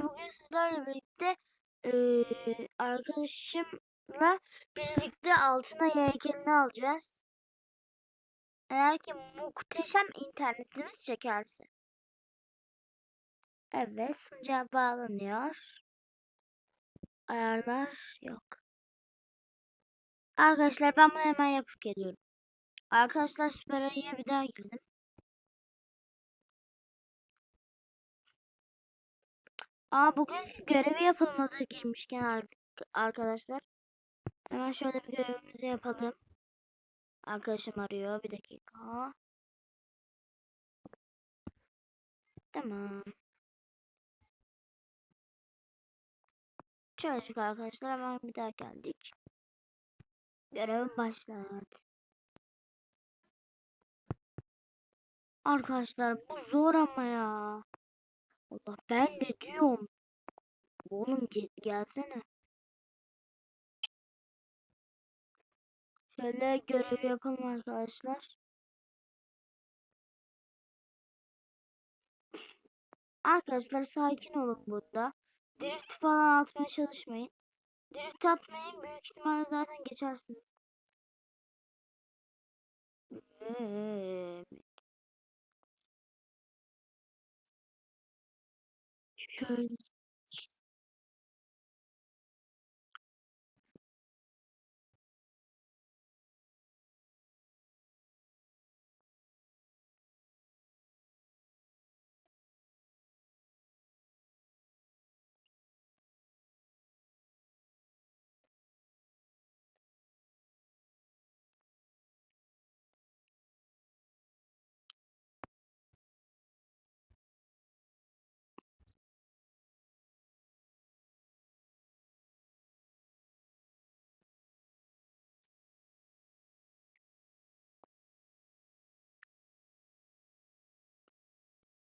bugün sizlerle birlikte eee, arkadaşımla birlikte altına heykelini alacağız. Eğer ki muhteşem internetimiz çekerse. Evet, sunucuya bağlanıyor. Ayarlar yok. Arkadaşlar ben bunu hemen yapıp geliyorum. Arkadaşlar Süper Ayı'ya bir daha girdim. Aa bugün görevi yapılmaza girmişken artık arkadaşlar. Hemen şöyle bir görevimizi yapalım. Arkadaşım arıyor. Bir dakika. Tamam. Çalıştık arkadaşlar. Hemen bir daha geldik. Görev başlat. Arkadaşlar bu zor ama ya. Allah ben de diyorum. Oğlum ge- gelsene. Şöyle görev yapalım arkadaşlar. Arkadaşlar sakin olun burada. Drift falan atmaya çalışmayın. Drift atmayın büyük ihtimalle zaten geçersiniz. and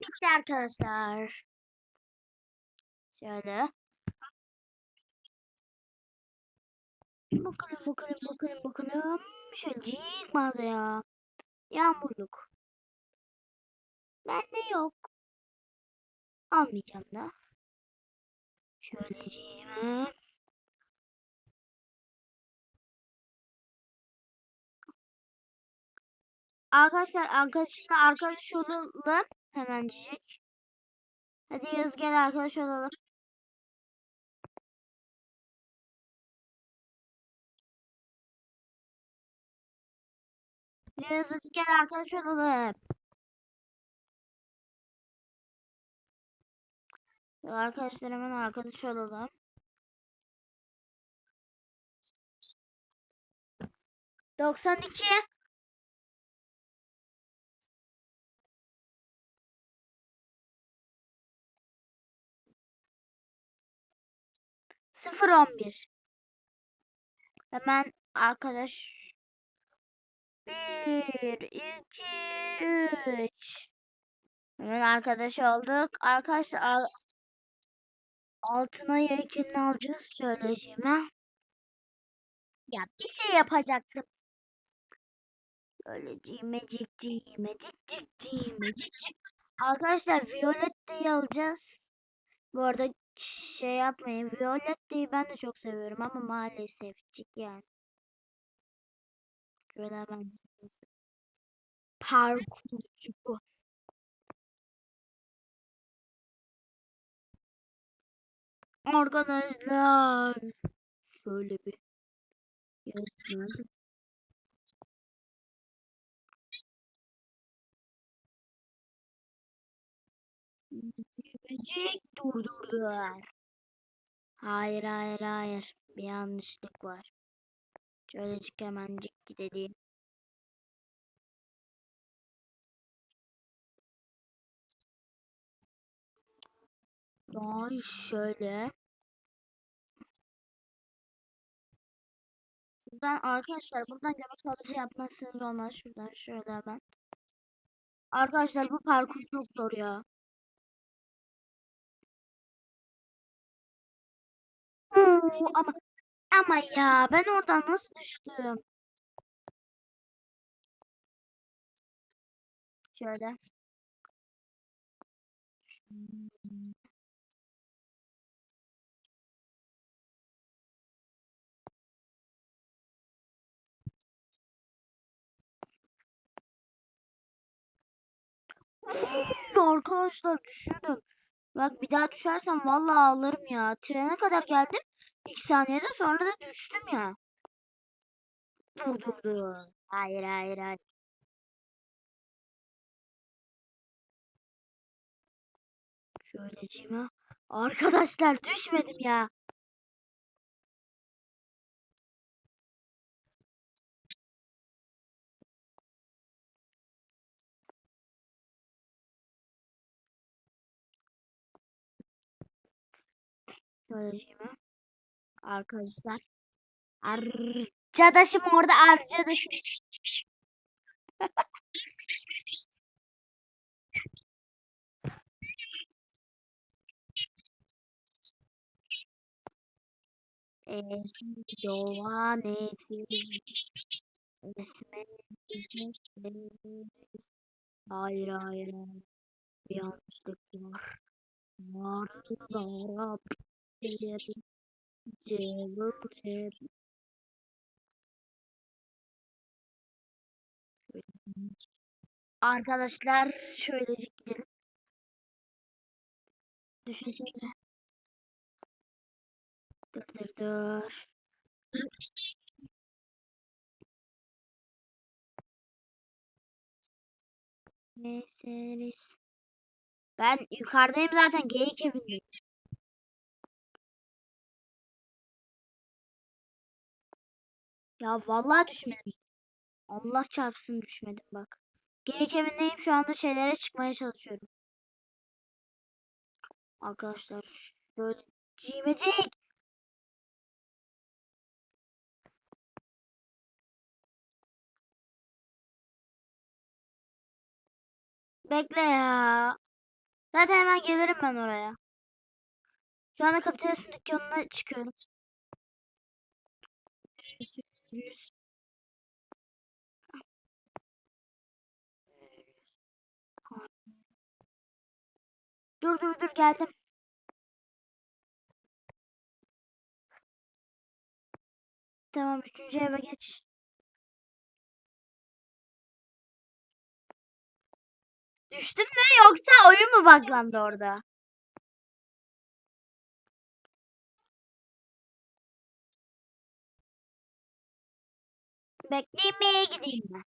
Bitti arkadaşlar. Şöyle. Bakalım bakalım bakalım bakalım. Şöyle mağazaya. Yağmurluk. Bende yok. Almayacağım da. Şöyle cime. Arkadaşlar arkadaşımla arkadaş olalım. Hemencik. Hadi yaz gel arkadaş olalım. Yaz hadi gel arkadaş olalım. Ya Arkadaşlar hemen arkadaş olalım. Doksan iki. Sıfır on bir. Hemen arkadaş. Bir, iki, üç. Hemen arkadaş olduk. Arkadaşlar al- altına yelkenini alacağız. Şöyle cime. Ya bir şey yapacaktım. Böyle cimecik cimecik cik cimecik cik. Arkadaşlar Violette'yi alacağız. Bu arada şey yapmayın. Violette'yi ben de çok seviyorum ama maalesef cik yani. Hemen parkurcu bu. Arkadaşlar şöyle bir yazıyorum. Cimecik durdurdular. Hayır hayır hayır. Bir yanlışlık var. Şöylecik hemencik gidelim. Ay şöyle. Buradan arkadaşlar buradan yemek salatası yapmazsınız olmaz. Şuradan şöyle ben. Arkadaşlar bu parkur çok zor ya. Ama ama ya ben oradan nasıl düştüm? Şöyle. Arkadaşlar düşünün. Bak bir daha düşersem vallahi ağlarım ya. Trene kadar geldim. İki saniyede sonra da düştüm ya. Dur dur dur. Hayır hayır hayır. Şöyleciğime. Arkadaşlar düşmedim ya. Şöyleciğime. Arkadaşlar. Arkadaşım orada arkadaşım. Esin doğan esin esme. Hayır hayır. Bir yanlışlık var. Var var. Arkadaşlar şöylecik gidelim. Düşünsenize. Dur dur dur. Meseriz. Ben yukarıdayım zaten geyik evindeyim. Ya vallahi düşmedim. Allah çarpsın düşmedim bak. Geyik evindeyim şu anda şeylere çıkmaya çalışıyorum. Arkadaşlar böyle cimecik. Bekle ya. Zaten hemen gelirim ben oraya. Şu anda kapitalizm dükkanına çıkıyorum. Yüz. Dur dur dur geldim. Tamam üçüncü eve geç. Düştün mü yoksa oyun mu buglandı orada? Beklemeye gideyim ben.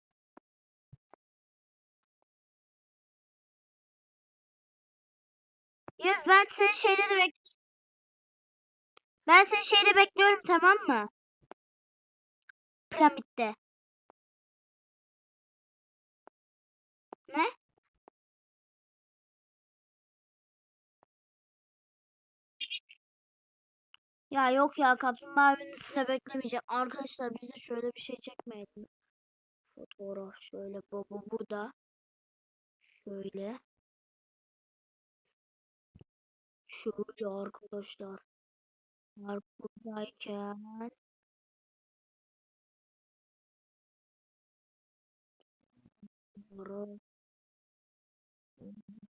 Yüz ben seni şeyde de bek Ben seni şeyde bekliyorum tamam mı? Piramitte. Ne? Ya yok ya kaplumbağa evinin üstünde beklemeyeceğim. Arkadaşlar biz şöyle bir şey çekmeyelim. Fotoğraf şöyle baba burada. Şöyle. Şöyle arkadaşlar. Var buradayken.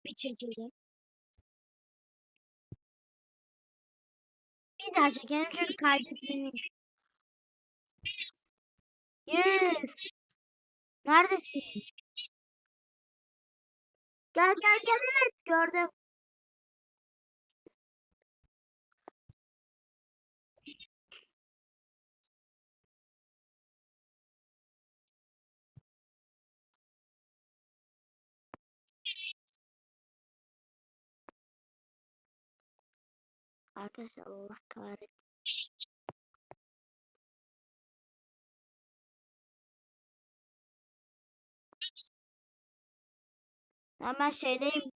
Bir çekelim. Bir daha çekelim çünkü. Neredesin? Gel gel gel evet gördüm. Arkadaşlar Allah kahretsin. Hemen şeydeyim.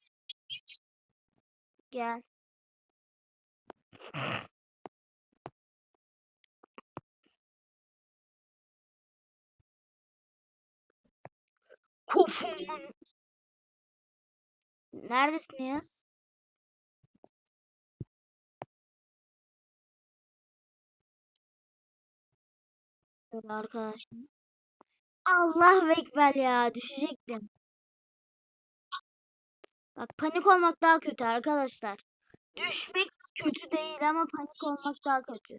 Gel. Kofumun. Neredesiniz? Şöyle arkadaşlar. Allah ekber ya düşecektim. Bak panik olmak daha kötü arkadaşlar. Düşmek kötü değil ama panik olmak daha kötü.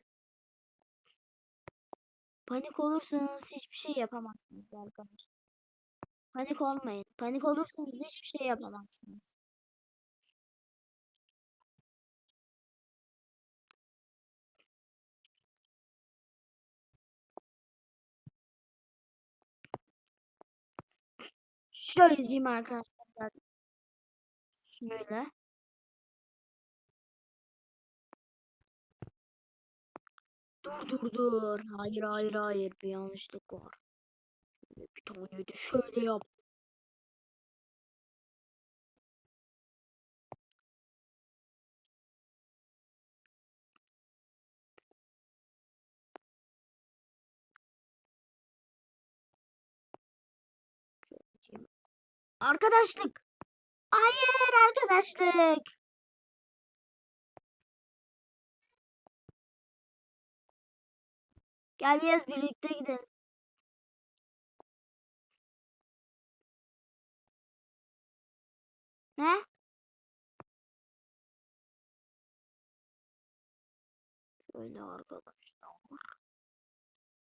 Panik olursanız hiçbir şey yapamazsınız arkadaşlar. Panik olmayın. Panik olursanız hiçbir şey yapamazsınız. Şöyle diyeyim arkadaşlar. Şöyle. Dur dur dur. Hayır hayır hayır bir yanlışlık var. Bir tane de şöyle yap. Arkadaşlık. Hayır arkadaşlık. Gel yaz birlikte gidelim. Ne? Şöyle arkadaşlar.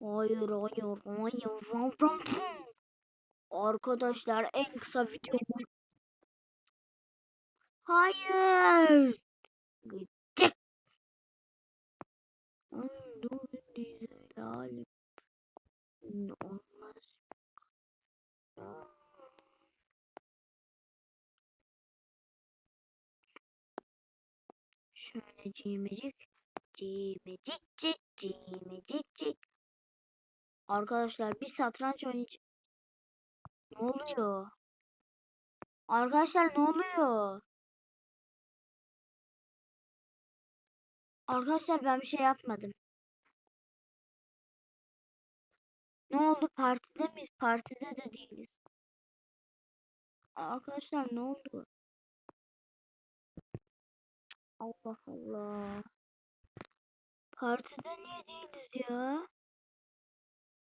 Hayır hayır hayır. Ram, ram, ram. Arkadaşlar en kısa video bu. Hayır. Halim. Olmaz. Şöyle cimecik. Cimecik cik cimecik cik. Arkadaşlar bir satranç oynayacağız. Ne oluyor? Arkadaşlar ne oluyor? Arkadaşlar ben bir şey yapmadım. Ne oldu? Partide miyiz? Partide de değiliz. Arkadaşlar ne oldu? Allah Allah. Partide niye değiliz ya?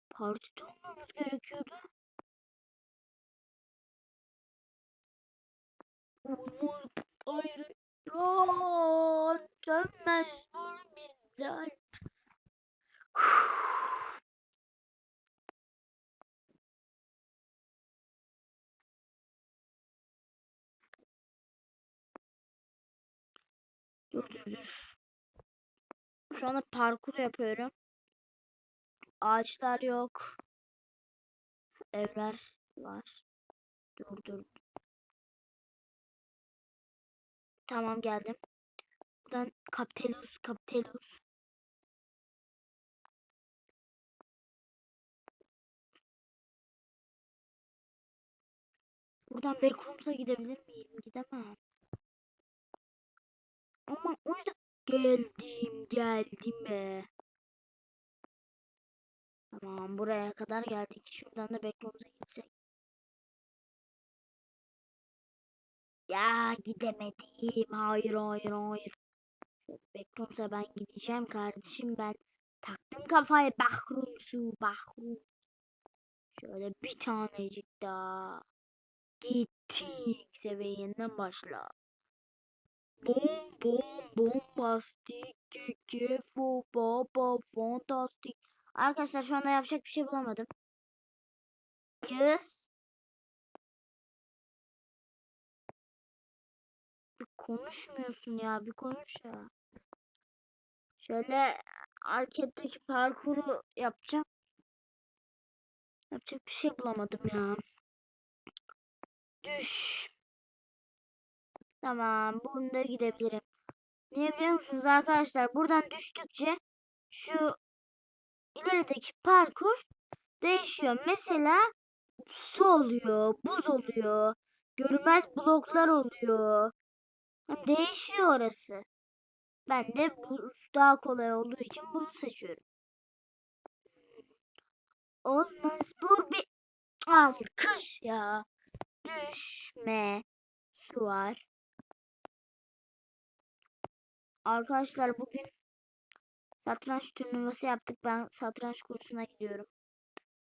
Partide olmamız gerekiyordu. Olmaz. Ayran. Dönmez dur bizden. Dur dur dur. Şu anda parkur yapıyorum. Ağaçlar yok. Evler var. Dur dur. Tamam geldim. Buradan Kaptelus, Kaptelus. Buradan Backrooms'a gidebilir miyim? Gidemem. Ama o yüzden geldim, geldim be. Tamam buraya kadar geldik. Şuradan da Backrooms'a gitsek. Ya gidemedim. Hayır hayır hayır. Backrooms'a ben gideceğim kardeşim ben. Taktım kafaya Backrooms'u Backroom. Şöyle bir tanecik daha. Gittik. Seviye yeniden başla. Bom bom bombastik keke fo baba fantastik. Arkadaşlar şu anda yapacak bir şey bulamadım. Yes. Konuşmuyorsun ya bir konuş ya. Şöyle arcade'deki parkuru yapacağım. Yapacak bir şey bulamadım ya. Düş. Tamam bunda gidebilirim. Niye biliyor musunuz arkadaşlar? Buradan düştükçe şu ilerideki parkur değişiyor. Mesela su oluyor, buz oluyor, görünmez bloklar oluyor. Değişiyor orası. Ben de buz daha kolay olduğu için buzu seçiyorum. Olmaz bu bir alkış ya. Düşme. Su var. Arkadaşlar bugün satranç turnuvası yaptık. Ben satranç kursuna gidiyorum.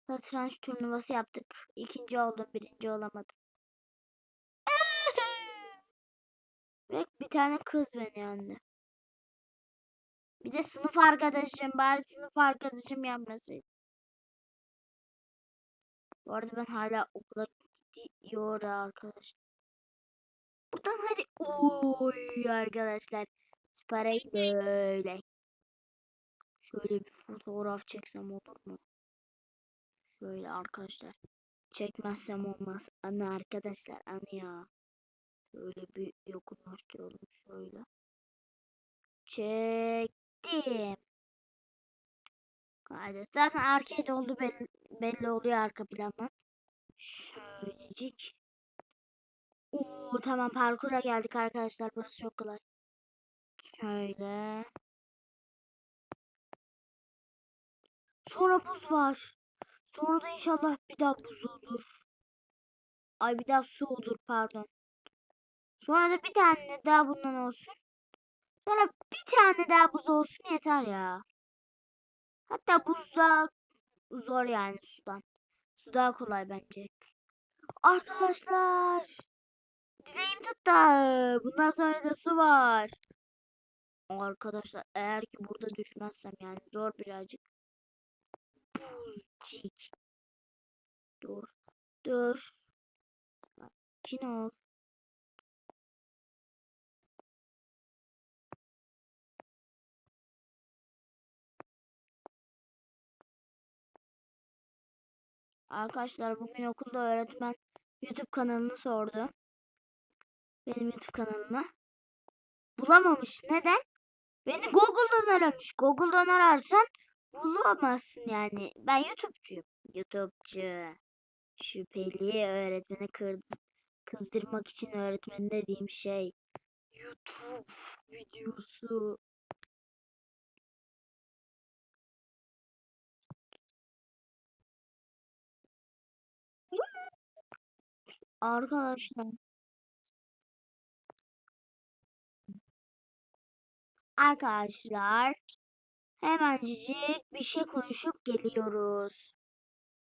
Satranç turnuvası yaptık. İkinci oldum, birinci olamadım. Ve bir tane kız beni yendi. Bir de sınıf arkadaşım. Bari sınıf arkadaşım yenmesin. Bu arada ben hala okula gidiyor arkadaşlar. Buradan hadi. Oy arkadaşlar. Parayı böyle. Şöyle bir fotoğraf çeksem olur mu? Şöyle arkadaşlar. Çekmezsem olmaz. Anne arkadaşlar anne ya. Şöyle bir yakınlaştıralım şöyle. Çektim. Hadi zaten arcade oldu belli, belli oluyor arka plandan. Şöylecik. Oo tamam parkura geldik arkadaşlar. Burası çok kolay. Şöyle. Sonra buz var. Sonra da inşallah bir daha buz olur. Ay bir daha su olur pardon. Sonra da bir tane daha bundan olsun. Sonra bir tane daha buz olsun yeter ya. Hatta buz daha zor yani sudan. Su daha kolay bence. Arkadaşlar. Dileğim tuttu. Bundan sonra da su var. Arkadaşlar eğer ki burada düşmezsem yani zor birazcık. Buzcik. Dur. Dur. Sakin. Arkadaşlar bugün okulda öğretmen YouTube kanalını sordu. Benim YouTube kanalıma. Bulamamış. Neden? Beni Google'dan aramış. Google'dan ararsan bulamazsın yani. Ben YouTube'cuyum. YouTube'cu. Şüpheli öğretmeni kır, kızdırmak için öğretmen dediğim şey. YouTube videosu. Arkadaşlar. Arkadaşlar. Hemencik bir şey konuşup geliyoruz.